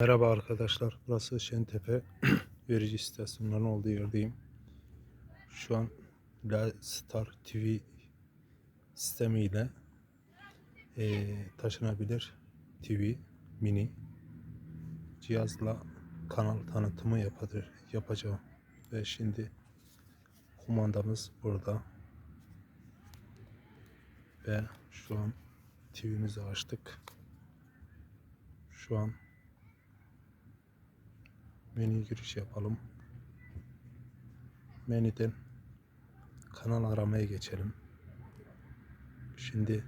Merhaba arkadaşlar. Burası Şentepe verici istasyonlarının olduğu yerdeyim. Şu an La Star TV sistemiyle eee, taşınabilir TV mini cihazla kanal tanıtımı yapadır, yapacağım. Ve şimdi kumandamız burada. Ve şu an TV'mizi açtık. Şu an menü giriş yapalım. Menüden kanal aramaya geçelim. Şimdi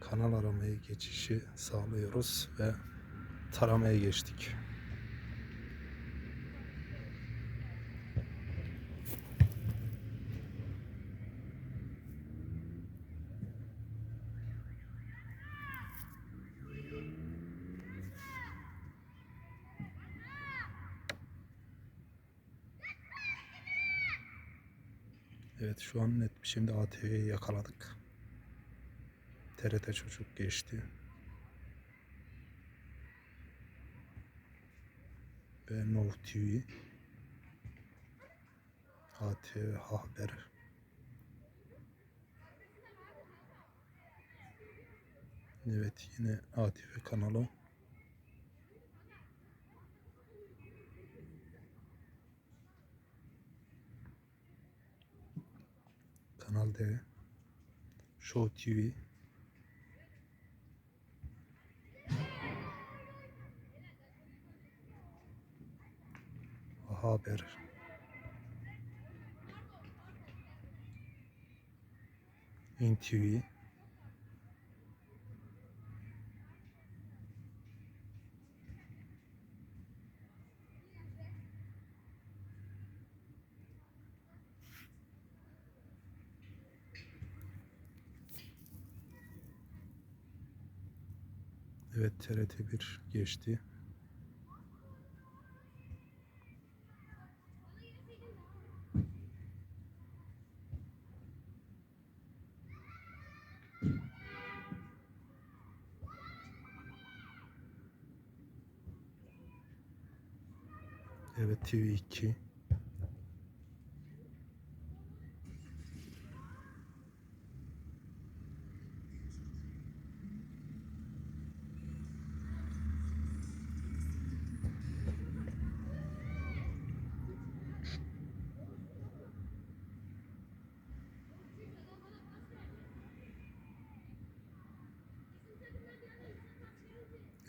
kanal aramaya geçişi sağlıyoruz ve taramaya geçtik. Evet şu an net şimdi ATV'yi yakaladık. TRT çocuk geçti. Ve Nov TV. ATV Haber. Evet yine ATV kanalı. Kanal D. Show TV. Haber. NTV. Evet TRT1 geçti. Evet TV2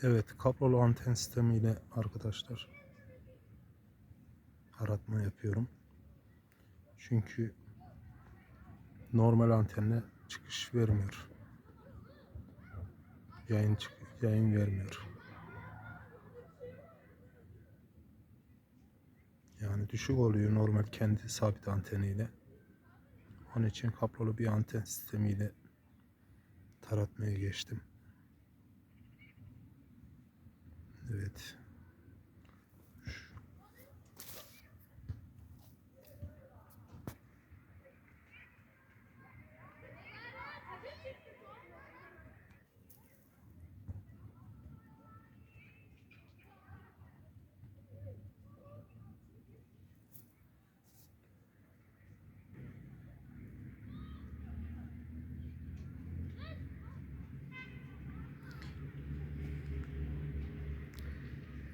Evet, kablolu anten sistemiyle arkadaşlar aratma yapıyorum. Çünkü normal antenle çıkış vermiyor. Yayın yayın vermiyor. Yani düşük oluyor normal kendi sabit anteniyle. Onun için kablolu bir anten sistemiyle taratmaya geçtim. Evet.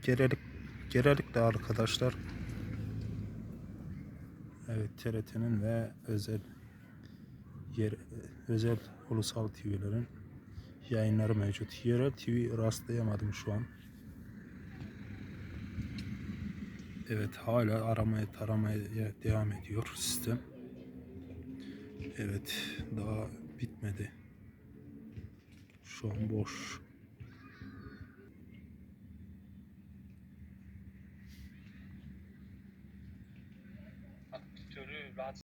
Genellik, genellikle arkadaşlar Evet TRT'nin ve özel yer özel ulusal TV'lerin yayınları mevcut. Yerel TV rastlayamadım şu an. Evet hala aramaya taramaya devam ediyor sistem. Evet daha bitmedi. Şu an boş. Rod